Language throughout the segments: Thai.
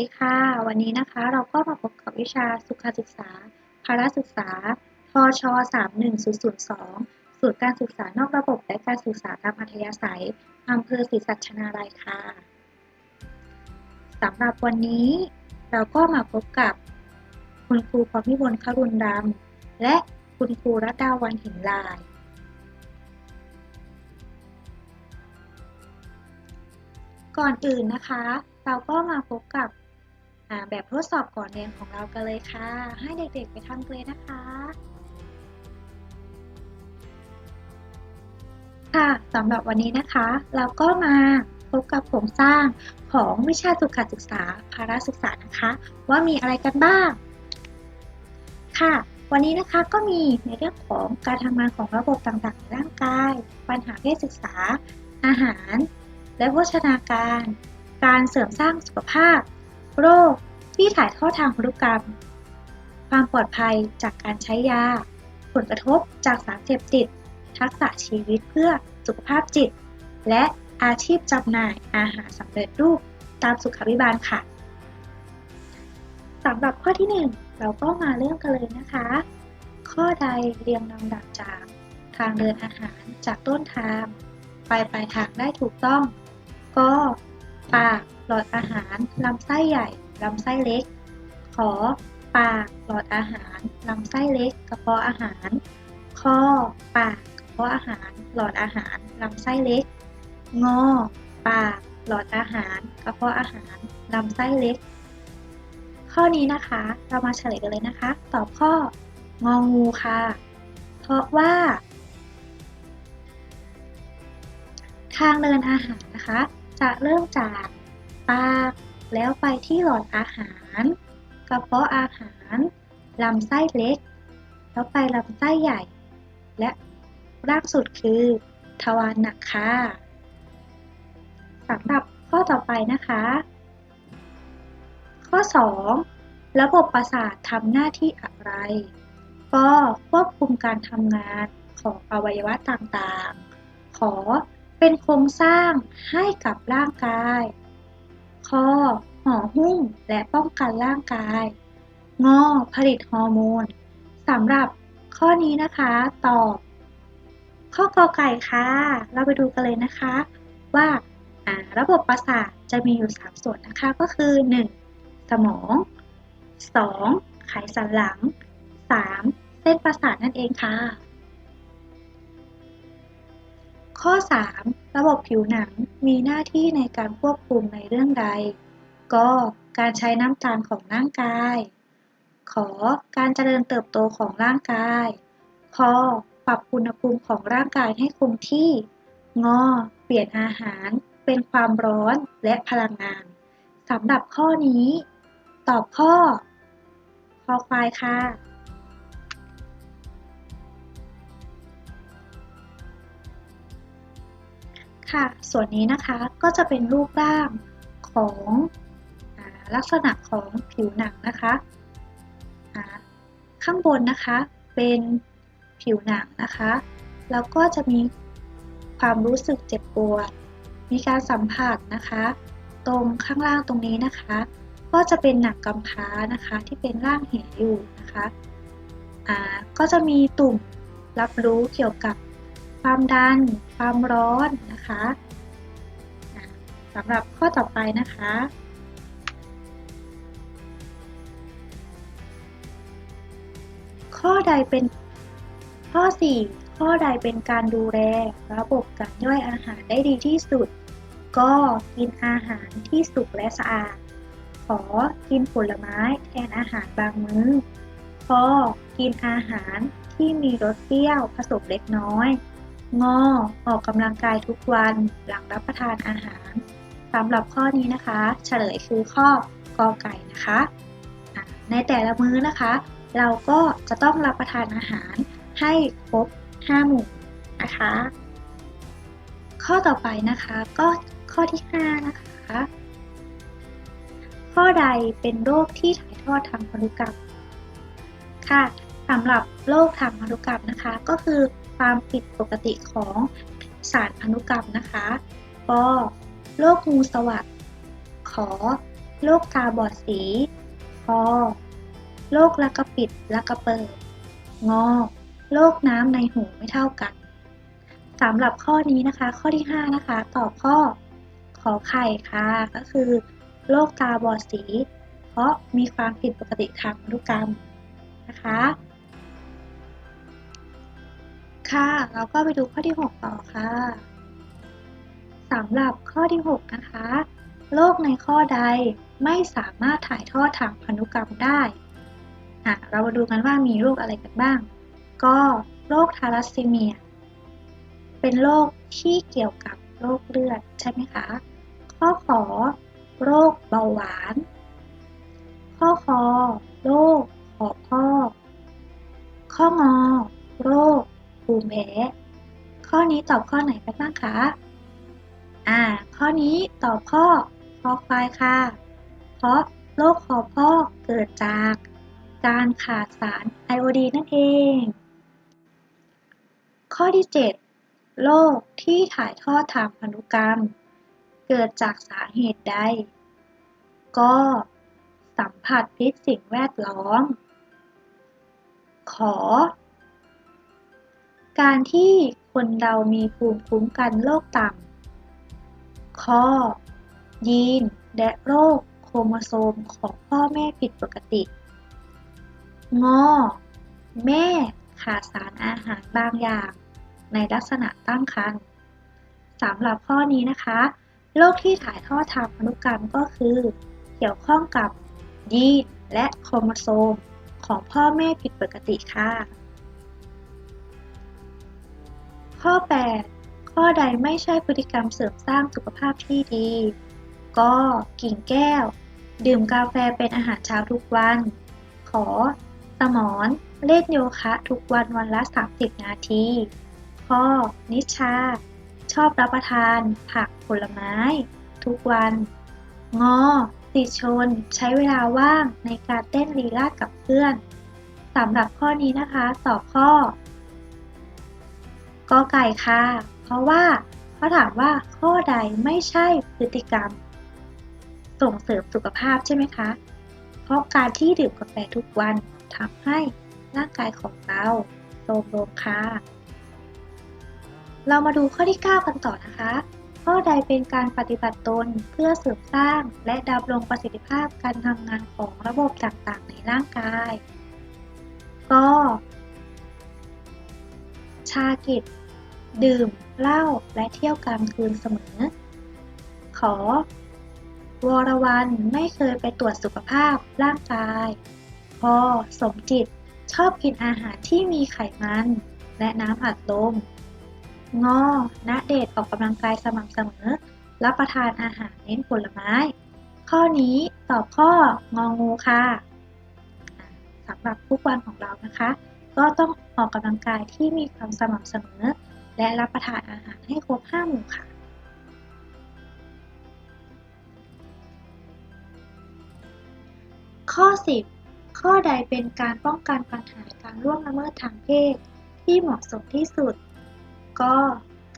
ดีค่ะ วันนี้นะคะเราก็มาพบกับวิชาสุขศึกษา ภาระศึกษาทช31002ศูนย์การศึกษานอกระบบและการศึกษาตามอัธยาศัยอำเภอศรีสัชนาลัยค่ะสำหรับวันนี้ เราก็มาพบกับ คุณครูพรพิมลครุณรำและคุณครูรัตดาวันหินลาย ก่อนอื่นนะคะเราก็มาพบกับ แบบทดสอบก่อนเรียนของเรากันเลยค่ะ ให้เด็กๆไปทำกันเลยนะคะ ค่ะสำหรับวันนี้นะคะ เราก็มาพบกับโครงสร้างของวิชาสุขศึกษาภาระศึกษานะคะ ว่ามีอะไรกันบ้าง ค่ะ วันนี้นะคะก็มีในเรื่องของการทำงานของระบบต่างๆในร่างกาย ปัญหาเพศศึกษา อาหาร และโภชนาการ การเสริมสร้างสุขภาพ โรค ที่ถ่ายทอดทางพันธุกรรม ความปลอดภัยจากการใช้ยา ผลกระทบจากสารเสพติด ทักษะชีวิตเพื่อสุขภาพจิต และอาชีพจำหน่ายอาหารสำเร็จรูปตามสุขาภิบาลค่ะสำหรับข้อที่ 1 เราก็มาเริ่มกันเลยนะคะ ข้อใดเรียงลำดับจากทางเดินอาหารจากต้นทาง ไปปลายทางได้ถูกต้อง ก็ปากหลอดอาหารลำไส้ใหญ่ ลำไส้เล็ก ขอ ปาก หลอดอาหาร ลำไส้เล็ก กระเพาะอาหารคอปาก กระเพาะอาหาร หลอดอาหาร ลำไส้เล็ก งอ ปาก หลอดอาหาร กระเพาะอาหาร ลำไส้เล็ก ข้อนี้นะคะ เรามาเฉลยกันเลยนะคะ ตอบข้อ งองูค่ะ เพราะว่าทางเดินอาหารนะคะ จะเริ่มจากปาก แล้วไปที่หลอดอาหาร กระเพาะอาหาร ลำไส้เล็ก แล้วไปลำไส้ใหญ่ และล่างสุดคือทวารหนักค่ะสำหรับข้อต่อไปนะคะ ข้อ 2 ระบบประสาททำหน้าที่อะไร ก็ควบคุมการทำงานของอวัยวะต่างๆ ขอเป็นโครงสร้างให้กับร่างกาย คอห่อหุ้มและป้องกันร่างกาย งอผลิตฮอร์โมนสำหรับข้อนี้นะคะตอบข้อกอไก่ค่ะ เราไปดูกันเลยนะคะ ว่าระบบประสาทจะมีอยู่ 3 ส่วนนะคะก็คือ 1. สมอง 2. ไขสันหลัง 3. เส้นประสาทนั่นเองค่ะ ข้อ 3. ระบบผิวหนังมีหน้าที่ในการควบคุมในเรื่องใด ก็ การใช้น้ำตาลของร่างกาย ขอ การเจริญเติบโตของร่างกายพอปรับอุณหภูมิของร่างกายให้คงที่ งอ เปลี่ยนอาหาร เป็นความร้อนและพลังงานสำหรับข้อนี้ ตอบข้อ คอควายค่ะ ค่ะ ส่วนนี้นะคะก็จะเป็นรูปร่างของอลักษณะของผิวหนังนะคะข้างบนนะคะเป็นผิวหนังนะคะ แล้วก็จะมีความรู้สึกเจ็บปวด มีการสัมผัสนะคะ ตรงข้างล่างตรงนี้นะคะ ก็จะเป็นหนังกำพร้านะคะที่เป็นร่างเห็นอยู่นะคะ อ่า ก็จะมีตุ่มรับรู้เกี่ยวกับ ความดัน ความร้อนนะคะสำหรับข้อต่อไปนะคะ ข้อใดเป็นข้อ 4 ข้อใดเป็นการดูแลระบบการย่อยอาหารได้ดีที่สุด ก็กินอาหารที่สุกและสะอาด ขอกินผลไม้แทนอาหารบางมื้อขอกินอาหารที่มีรสเปรี้ยวผสมเล็กน้อย งอ ออกกำลังกายทุกวันหลังรับประทานอาหารสำหรับข้อนี้นะคะ เฉลยคือข้อกอไก่นะคะในแต่ละมื้อนะคะ เราก็จะต้องรับประทานอาหารให้ครบ 5 หมู่นะคะ ข้อต่อไปนะคะก็ข้อที่ 5 นะคะ ข้อใดเป็นโรคที่ถ่ายทอดทางพันธุกรรมค่ะสำหรับโรคทางพันธุกรรมนะคะ ก็คือ ความผิดปกติของสารพันธุกรรมนะคะก็โรคงูสวัสดขอโรคตาบอดสีคอโรคละกระปิดละกระเปิด งอโรคน้ำในหูไม่เท่ากันสำหรับข้อนี้นะคะ ข้อที่ 5 นะคะ ตอบข้อขอไข่ค่ะ ก็คือโรคตาบอดสี เพราะมีความผิดปกติทางพันธุกรรมนะคะ ค่ะ เราก็ไปดูข้อที่ 6 ต่อค่ะสำหรับข้อที่ 6 นะคะ โรคในข้อใดไม่สามารถถ่ายทอดทางพันธุกรรมได้อะเรามาดูกันว่ามีโรคอะไรกันบ้าง ก็โรคทาลัสซีเมีย เป็นโรคที่เกี่ยวกับโรคเลือดใช่ไหมคะ ข้อขอ โรคเบาหวาน ข้อคอ โรคหอบพ่อข้องอ โรค ภูมิแพ้ ข้อนี้ตอบข้อไหนกันบ้างคะ อ่า ข้อนี้ตอบข้อคอควายค่ะ เพราะโรคหอพอกเกิดจากการขาดสารไอโอดีนนั่นเอง ข้อที่ 7 โรคที่ถ่ายทอดทางพันธุกรรม เกิดจากสาเหตุใด ก็สัมผัสพิษสิ่งแวดล้อม ขอ การที่คนเรามีภูมิคุ้มกันโรคต่ำ ข้อ ยีน และโรคโครโมโซมของพ่อแม่ผิดปกติ งอ แม่ขาดสารอาหารบางอย่าง ในลักษณะตั้งครรภ์สำหรับข้อนี้นะคะ โรคที่ถ่ายทอดทางพันธุกรรมก็คือ เกี่ยวข้องกับยีนและโครโมโซมของพ่อแม่ผิดปกติค่ะ ข้อ 8 ข้อใดไม่ใช่พฤติกรรมเสริมสร้างสุขภาพที่ดี ก็กิ่งแก้ว ดื่มกาแฟเป็นอาหารเช้าทุกวัน ขอ สมอนเล่นโยคะทุกวันวันละ 30 นาที ข้อ นิชา ชอบรับประทาน ผักผลไม้ ทุกวัน งอติชน ใช้เวลาว่างในการเต้นลีลาดกับเพื่อนสำหรับข้อนี้นะคะ ตอบข้อ กอไก่ค่ะ เพราะว่าเขาถามว่าข้อใดไม่ใช่พฤติกรรม ส่งเสริมสุขภาพใช่ไหมคะ เพราะการที่ดื่มกาแฟทุกวันทำให้ร่างกายของเราโทรมลงค่ะ เรามาดูข้อที่ 9 กันต่อนะคะ ข้อใดเป็นการปฏิบัติตนเพื่อเสริมสร้างและดำรงประสิทธิภาพการทำงานของระบบต่างๆ ในร่างกาย ก็ ชากิจ ดื่มเหล้าและเที่ยวกลางคืนเสมอ ขอ วรวันไม่เคยไปตรวจสุขภาพร่างกาย พอ สมจิตชอบกินอาหารที่มีไขมัน และน้ำอัดลม งอณเดชออกกำลังกายสม่ำเสมอ รับประทานอาหารเน้นผลไม้ ข้อนี้ตอบข้ององูค่ะอะสำหรับทุกวันของเรานะคะ ก็ต้องออกกำลังกายที่มีความสม่ำเสมอ และรับประทานอาหารให้ครบห้าหมู่ค่ะ ข้อ 10 ข้อใดเป็นการป้องกันปัญหาการล่วงละเมิดทางเพศ ที่เหมาะสมที่สุด ก็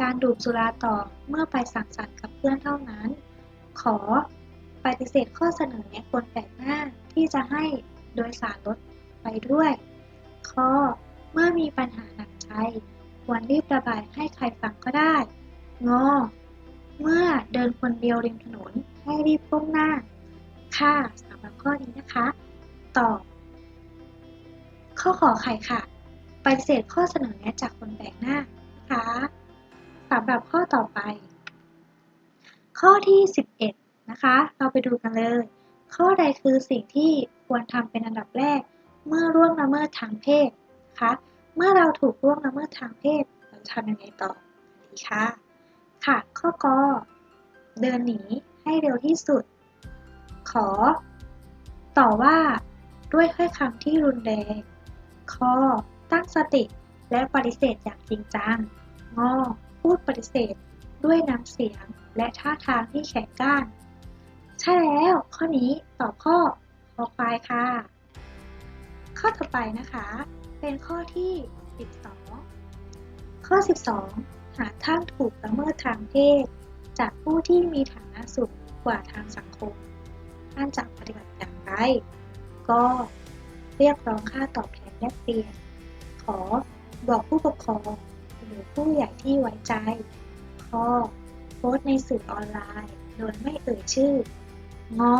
การดื่มสุราต่อเมื่อไปสังสรรค์กับเพื่อนเท่านั้น ขอปฏิเสธข้อเสนอแนะคนแปลกหน้าที่จะให้โดยสารรถไปด้วย ข้อ เมื่อมีปัญหาหนักใจ ควรรีบระบายให้ใครฟังก็ได้ งอ เมื่อเดินคนเดียวริมถนนให้รีบก้มหน้า ค่ะสำหรับข้อนี้นะคะ ตอบ ข้อขอไข่ค่ะ ปฏิเสธข้อเสนอแนะจากคนแปลกหน้านะคะสำหรับข้อต่อไป ข้อที่ 11 นะคะ เราไปดูกันเลย ข้อใดคือสิ่งที่ควรทำเป็นอันดับแรก เมื่อร่วงละเมิดทางเพศนะคะ เมื่อเราถูกร่วงละเมิดทางเพศเราทำยังไงต่อดีค่ะค่ะ ข้อกอเดินหนีให้เร็วที่สุด ขอ ต่อว่าด้วยถ้อยคำที่รุนแรงขอตั้งสติและปฏิเสธอย่างจริงจัง งอ พูดปฏิเสธ ด้วยน้ำเสียงและท่าทางที่แข็งกร้าน ใช่แล้ว ข้อนี้ตอบข้อคอควายค่ะ ข้อต่อไปนะคะ เป็นข้อที่ 12 ข้อ 12 หากท่านถูกละเมิดทางเพศ จากผู้ที่มีฐานะสูงกว่าทางสังคม ท่านจะปฏิบัติอย่างไร ก็เรียกร้องค่าตอบแทนแลกเปลี่ยน ขอบอกผู้ปกครองหรือผู้ใหญ่ที่ไว้ใจ ข้อโพสต์ในสื่อออนไลน์ โดยไม่เอ่ยชื่อ งอ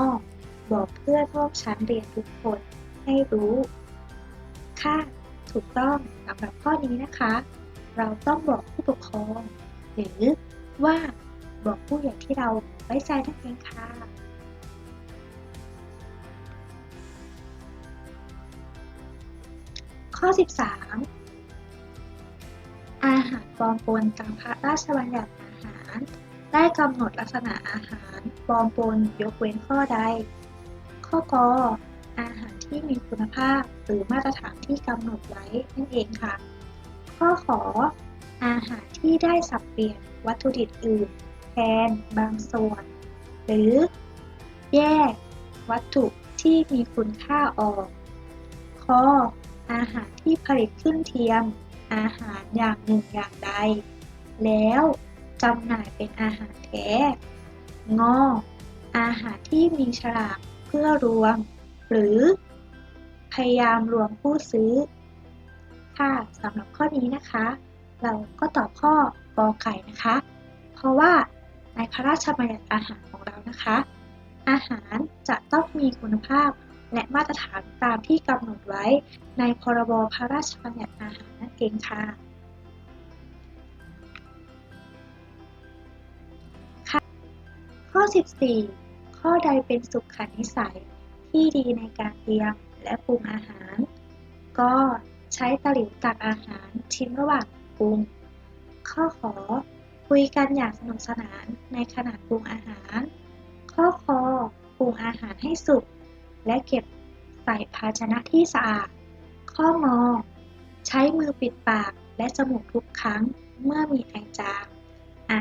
บอกเพื่อนร่วมชั้นเรียนทุกคนให้รู้ ค่ะ ถูกต้องสำหรับข้อนี้นะคะ เราต้องบอกผู้ปกครอง หรือว่าบอกผู้ใหญ่ที่เราไว้ใจนั่นเองค่ะข้อ 13 อาหารปลอมปนตามพระราชบัญญัติอาหาร ได้กำหนดลักษณะอาหารปลอมปนยกเว้นข้อใด ข้อกออาหาร ที่มีคุณภาพหรือมาตรฐานที่กำหนดไว้นั่นเองค่ะ ข้อขออาหารที่ได้สับเปลี่ยนวัตถุดิบอื่นแทนบางส่วน หรือแยกวัตถุที่มีคุณค่าออก ข้ออาหารที่ผลิตขึ้นเทียม อาหารอย่างหนึ่งอย่างใด แล้วจำหน่ายเป็นอาหารแท้งออาหารที่มีฉลากเพื่อรวม หรือ พยายามรวมผู้ซื้อ ค่ะสำหรับข้อนี้นะคะ เราก็ตอบข้อกอไก่นะคะ เพราะว่าในพระราชบัญญัติอาหารของเรานะคะ อาหารจะต้องมีคุณภาพและมาตรฐานตามที่กำหนดไว้ในพรบพระราชบัญญัติอาหารนั่นเองค่ะข้อ 14 ข้อใดเป็นสุขนิสัยที่ดีในการเตรียม และปรุงอาหาร ก็ใช้ตะหลิวตักอาหารชิ้นระหว่างปรุง ข้อขอคุยกันอย่างสนุกสนานในขณะปรุงอาหาร ข้อคอปรุงอาหารให้สุก และเก็บใส่ภาชนะที่สะอาด ข้องอใช้มือปิดปากและจมูกทุกครั้งเมื่อมีไอจามอะ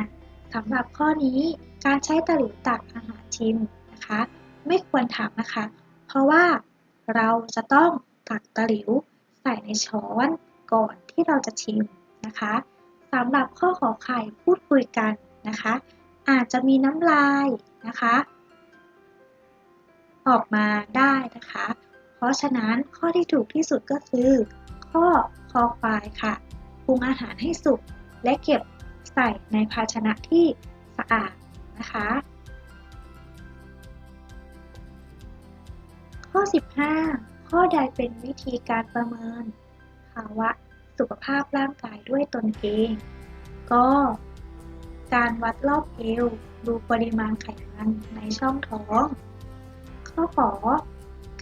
สำหรับข้อนี้การใช้ตะหลิวตักอาหารชิมนะคะ ไม่ควรทำนะคะ เพราะว่า เราจะต้องตักตะหลิวใส่ในช้อนก่อนที่เราจะชิมนะคะสำหรับข้อขอไข่พูดคุยกันนะคะ อาจจะมีน้ำลายนะคะ ออกมาได้นะคะ เพราะฉะนั้นข้อที่ถูกที่สุดก็คือ ข้อคอควายค่ะปรุงอาหารให้สุกและเก็บใส่ในภาชนะที่สะอาดนะคะ ข้อ 15 ข้อใดเป็นวิธีการประเมิน ภาวะสุขภาพร่างกายด้วยตนเอง ก็ การวัดรอบเอวดูปริมาณไขมันในช่องท้อง ข้อขอ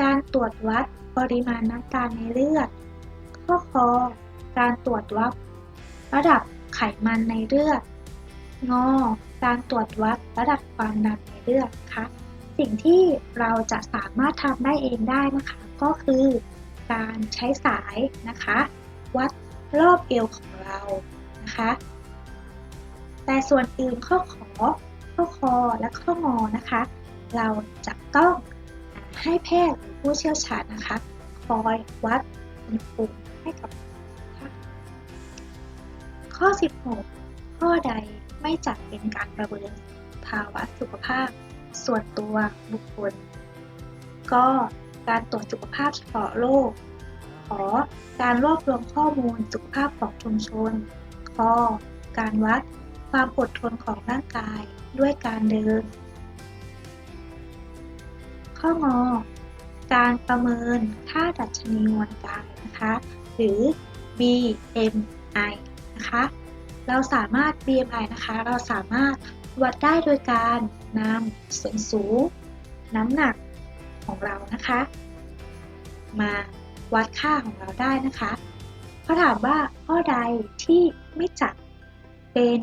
การตรวจวัดปริมาณน้ำตาลในเลือด ข้อคอ การตรวจวัด ระดับไขมันในเลือด งอ การตรวจวัดระดับความดันในเลือดค่ะ สิ่งที่เราจะสามารถทำได้เองได้นะคะ ก็คือการใช้สายนะคะ วัดรอบเอวของเรานะคะ แต่ส่วนอื่นข้อขอข้อคอและข้องอนะคะ เราจะต้องให้แพทย์หรือผู้เชี่ยวชาญนะคะ คอยวัดอุณหภูมิให้กับข้อ 16 ข้อใดไม่จัดเป็นการประเมินภาวะสุขภาพ ส่วนตัวบุคคล ก็การตรวจสุขภาพเฉพาะโรคขอการรวบรวมข้อมูลสุขภาพของชุมชนคอการวัดความอดทนของร่างกายด้วยการเดิน ข้องอ การประเมินค่าดัชนีมวลกายนะคะ หรือ BMI นะคะ เราสามารถ BMI นะคะ เราสามารถ วัดได้โดยการนำส่วนสูง น้ำหนักของเรานะคะ มาวัดค่าของเราได้นะคะเขาถามว่าข้อใดที่ไม่จัดเป็น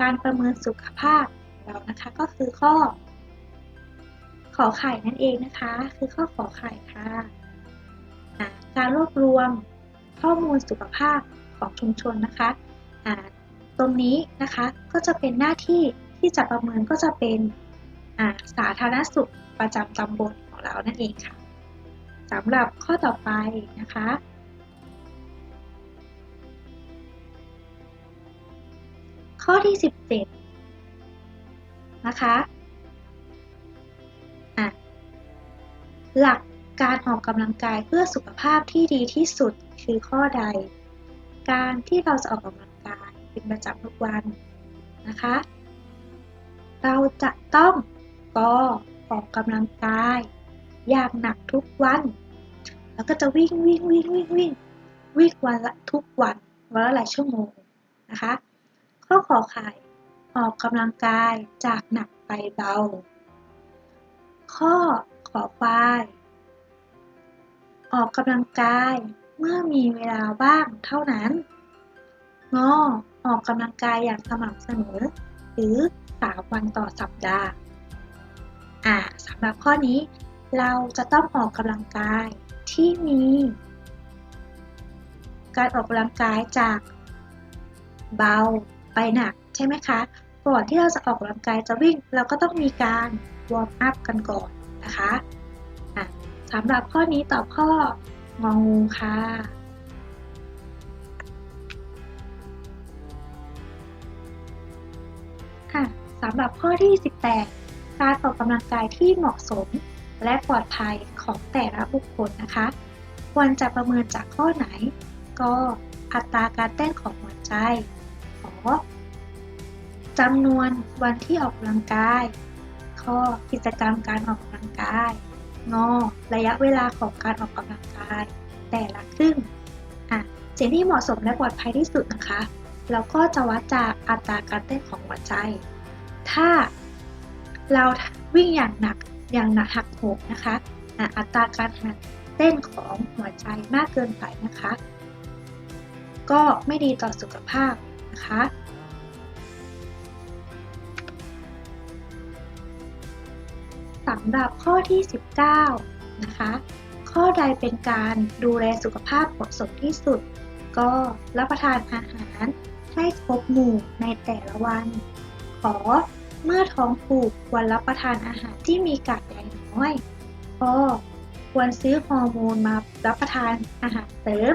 การประเมินสุขภาพของเรานะคะก็คือข้อ ขอไข่นั่นเองนะคะ คือข้อขอไข่ค่ะการรวบรวมข้อมูลสุขภาพของชุมชนนะคะ ตรงนี้นะคะก็จะเป็นหน้าที่ที่จะประเมินก็จะเป็นสาธารณสุขประจำตำบลของเรานั่นเองค่ะสำหรับข้อต่อไปนะคะ ข้อที่ 17 นะคะะหลักการออกกำลังกายเพื่อสุขภาพที่ดีที่สุดคือข้อใด การที่เราจะออกกำลัง เป็นประจำทุกวันนะคะ เราจะต้องก็ออกกำลังกายอย่างหนักทุกวัน แล้วก็จะวิ่งวิ่งวิ่งวิ่งวิ่งวิ่งวันละทุกวันวันละหลายชั่วโมงนะคะข้อขอไข่ออกกำลังกายจากหนักไปเบา ข้อขอควายออกกำลังกายเมื่อมีเวลาว่างเท่านั้นงอ ออกกำลังกายอย่างสม่ำเสมอ หรือ 3 วันต่อสัปดาห์อ่าสำหรับข้อนี้เราจะต้องออกกำลังกายที่มี การออกกำลังกายจากเบาไปหนักใช่ไหมคะ ก่อนที่เราจะออกกำลังกายจะวิ่ง เราก็ต้องมีการวอร์มอัพกันก่อนนะคะอะสำหรับข้อนี้ตอบข้ององูค่ะ สำหรับข้อที่ 18 การออกกำลังกายที่เหมาะสม และปลอดภัยของแต่ละบุคคลนะคะ ควรจะประเมินจากข้อไหน ก็อัตราการเต้นของหัวใจ ขอจำนวนวันที่ออกกำลังกาย ข้อกิจกรรมการออกกำลังกาย งอ ระยะเวลาของการออกกำลังกาย แต่ละครึ่งอะสิ่งที่เหมาะสมและปลอดภัยที่สุดนะคะเราก็จะวัดจากอัตราการเต้นของหัวใจ ถ้าเราวิ่งอย่างหนักอย่างหนักหักโหมนะคะอัตราการหักเต้นของหัวใจมากเกินไปนะคะ ก็ไม่ดีต่อสุขภาพนะคะ สำหรับข้อที่ 19 นะคะ ข้อใดเป็นการดูแลสุขภาพเหมาะสมที่สุด ก็รับประทานอาหารให้ครบหมู่ในแต่ละวัน ขอ เมื่อท้องผูกควรรับประทานอาหารที่มีกากใยน้อยก็ควรซื้อฮอร์โมนมารับประทานอาหารเสริม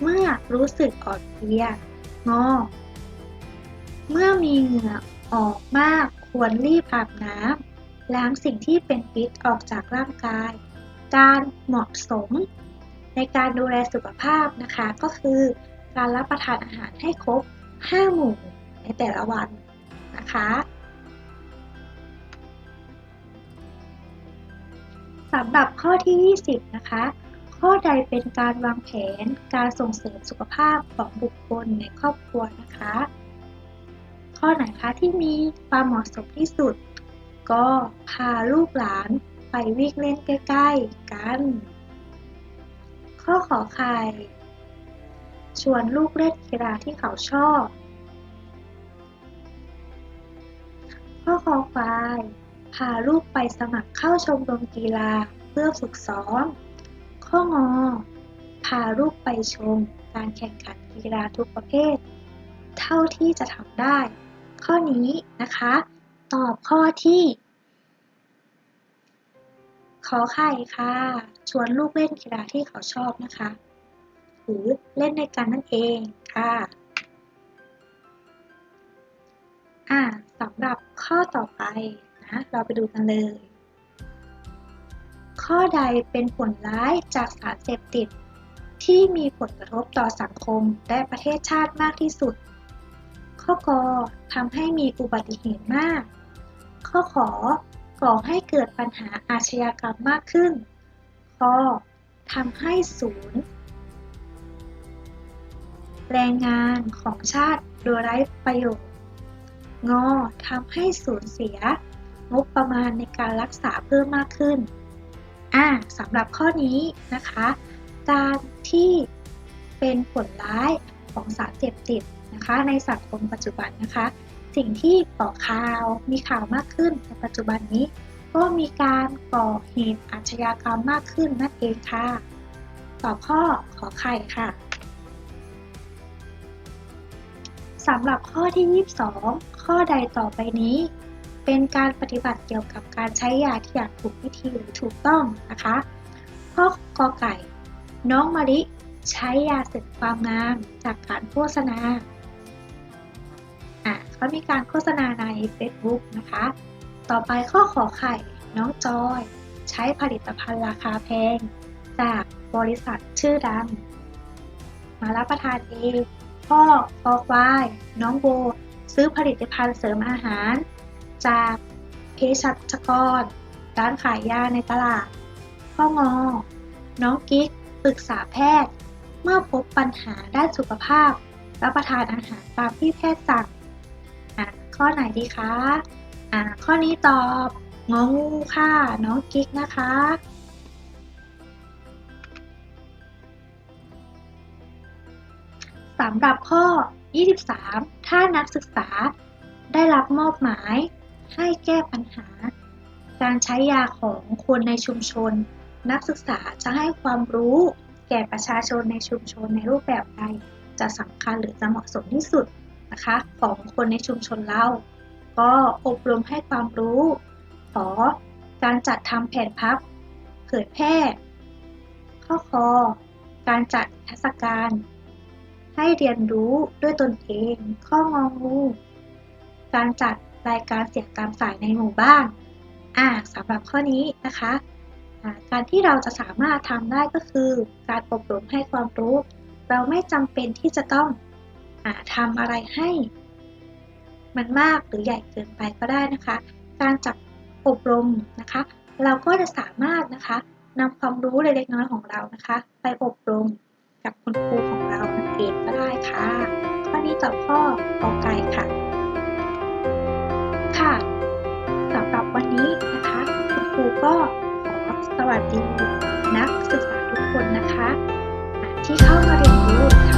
เมื่อรู้สึกอ่อนเพลียงอ เมื่อมีเหงื่อออกมากควรรีบอาบน้ำล้างสิ่งที่เป็นพิษออกจากร่างกาย การเหมาะสม ในการดูแลสุขภาพนะคะก็คือ การรับประทานอาหารให้ครบ 5 หมู่ในแต่ละวัน นะคะ สำหรับข้อที่ 20 นะคะ ข้อใดเป็นการวางแผนการส่งเสริมสุขภาพของบุคคลในครอบครัวนะคะ ข้อไหนคะที่มีความเหมาะสมที่สุด ก็พาลูกหลานไปวิ่งเล่นใกล้ ๆ กัน ข้อขอไข่ชวนลูกเล่นกีฬาที่เขาชอบ ข้อคอควาย พาลูกไปสมัครเข้าชมรมกีฬาเพื่อฝึกซ้อม ข้องอ พาลูกไปชมการแข่งขันกีฬาทุกประเภท เท่าที่จะทำได้ ข้อนี้นะคะ ตอบข้อที่ขอไข่ค่ะ ชวนลูกเล่นกีฬาที่เขาชอบนะคะ หรือเล่นในกันนั่นเองค่ะ ข้อต่อไปนะ เราไปดูกันเลย ข้อใดเป็นผลร้ายจากสารเสพติด ที่มีผลกระทบต่อสังคมและประเทศชาติมากที่สุด ข้อกอทำให้มีอุบัติเหตุมาก ข้อขอก่อให้เกิดปัญหาอาชญากรรมมากขึ้น ข้อทำให้ศูนย์แรงงานของชาติโดยไร้ประโยชน์ งอทำให้สูญเสีย งบประมาณในการรักษาเพิ่มมากขึ้นอ่าสำหรับข้อนี้นะคะ การที่เป็นผลร้ายของสารเสพติดนะคะ ในสังคมปัจจุบันนะคะ สิ่งที่ก่อข่าวมีข่าวมากขึ้นในปัจจุบันนี้ ก็มีการก่อเหตุอาชญากรรมมากขึ้นนั่นเองค่ะต่อข้อขอไข่ค่ะสำหรับข้อที่ 22 ข้อใดต่อไปนี้ เป็นการปฏิบัติเกี่ยวกับการใช้ยาที่อย่างถูกวิธีหรือถูกต้องนะคะ ข้อกอไก่ น้องมะลิใช้ยาเสริมความงามจากการโฆษณาอะเขามีการโฆษณาใน Facebook นะคะ ต่อไปข้อขอไข่ น้องจอย ใช้ผลิตภัณฑ์ราคาแพง จากบริษัทชื่อดัง มารับประทานเอง พ่อคอควาย น้องโบ ซื้อผลิตภัณฑ์เสริมอาหาร จากเภสัชกร ร้านขายยาในตลาด พ่องอ น้องกิ๊กปรึกษาแพทย์ เมื่อพบปัญหาด้านสุขภาพ รับประทานอาหารตามที่แพทย์สั่งอะข้อไหนดีคะอะข้อนี้ตอบงองูค่ะ น้องกิ๊กนะคะสำหรับข้อ 23 ถ้านักศึกษาได้รับมอบหมายให้แก้ปัญหา การใช้ยาของคนในชุมชน นักศึกษาจะให้ความรู้ แก่ประชาชนในชุมชนในรูปแบบใดจะสำคัญหรือจะเหมาะสมที่สุดนะคะของคนในชุมชนเรา ก็อบรมให้ความรู้ขอการจัดทำแผนพับเผยแพร่ ข้อคอการจัดนิทรรศการ ให้เรียนรู้ด้วยตนเอง ข้ององู การจัดรายการเสียงตามสายในหมู่บ้านอ่าสำหรับข้อนี้นะคะการที่เราจะสามารถทำได้ก็คือ การอบรมให้ความรู้ เราไม่จำเป็นที่จะต้องอทำอะไรให้ มันมากหรือใหญ่เกินไปก็ได้นะคะ การจับอบรมนะคะ เราก็จะสามารถนะคะนำความรู้เล็กๆน้อยๆของเรานะคะ ไปอบรมกับคุณครูของเรานั่นเอง ได้ค่ะ ข้อนี้ตอบข้อกอไก่ค่ะ ค่ะสำหรับวันนี้นะคะ คุณครูก็ขอสวัสดีนักศึกษาทุกคนนะคะ ที่เข้ามาเรียนรู้